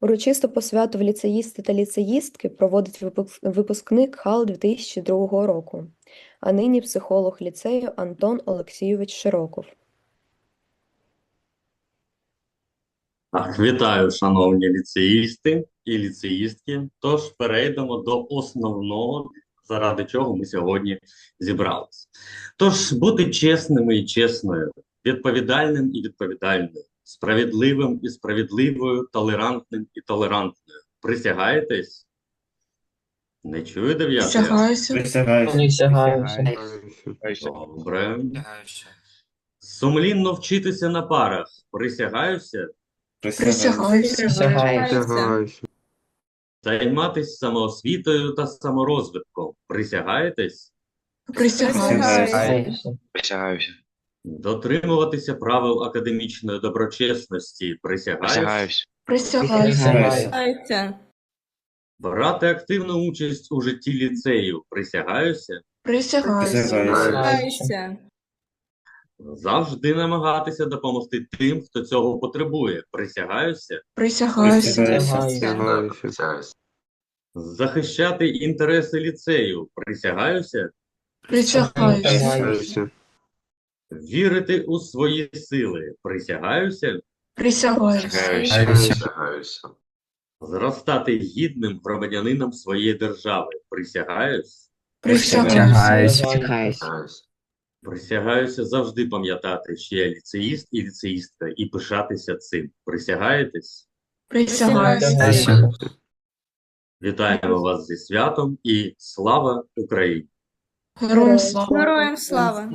Урочисто посвяту в ліцеїсти та ліцеїстки проводить випускник ХАЛ 2002 року, а нині психолог ліцею Антон Олексійович Широков. Так, вітаю, шановні ліцеїсти і ліцеїстки. Тож перейдемо до основного, заради чого ми сьогодні зібралися. Тож бути чесними і чесною, відповідальним і відповідальною, справедливим і справедливою, толерантним і толерантною. Присягаєтесь? Не чую дев'ятий? Присягаюся. Присягаюся. Присягаюся. Добре. Сумлінно вчитися на парах. Присягаюся. Присягаюся. Присягаюся. Займатися самоосвітою та саморозвитком. Присягаєтесь? Присягаюся. Присягаюся. Дотримуватися правил академічної доброчесності. Присягаюсь. Присягаюся. Присягаюся. Присягаюся. Брати активну участь у житті ліцею. Присягаюся. Присягаюся. Присягаюся. Завжди намагатися допомогти тим, хто цього потребує. Присягаюся. Присягаюся. Присягаюся. Захищати інтереси ліцею. Присягаюся. Присягаюся. Вірити у свої сили. Присягаюся. Присягаюся. Присягаюся. Зростати гідним громадянином своєї держави. Присягаюсь. Присягаюся. Присягаюся. Присягаюся завжди пам'ятати, що я ліцеїст і ліцеїстка, і пишатися цим. Присягаєтесь? Присягаюся. Вітаємо вас зі святом і слава Україні! Героям слава. Героям слава.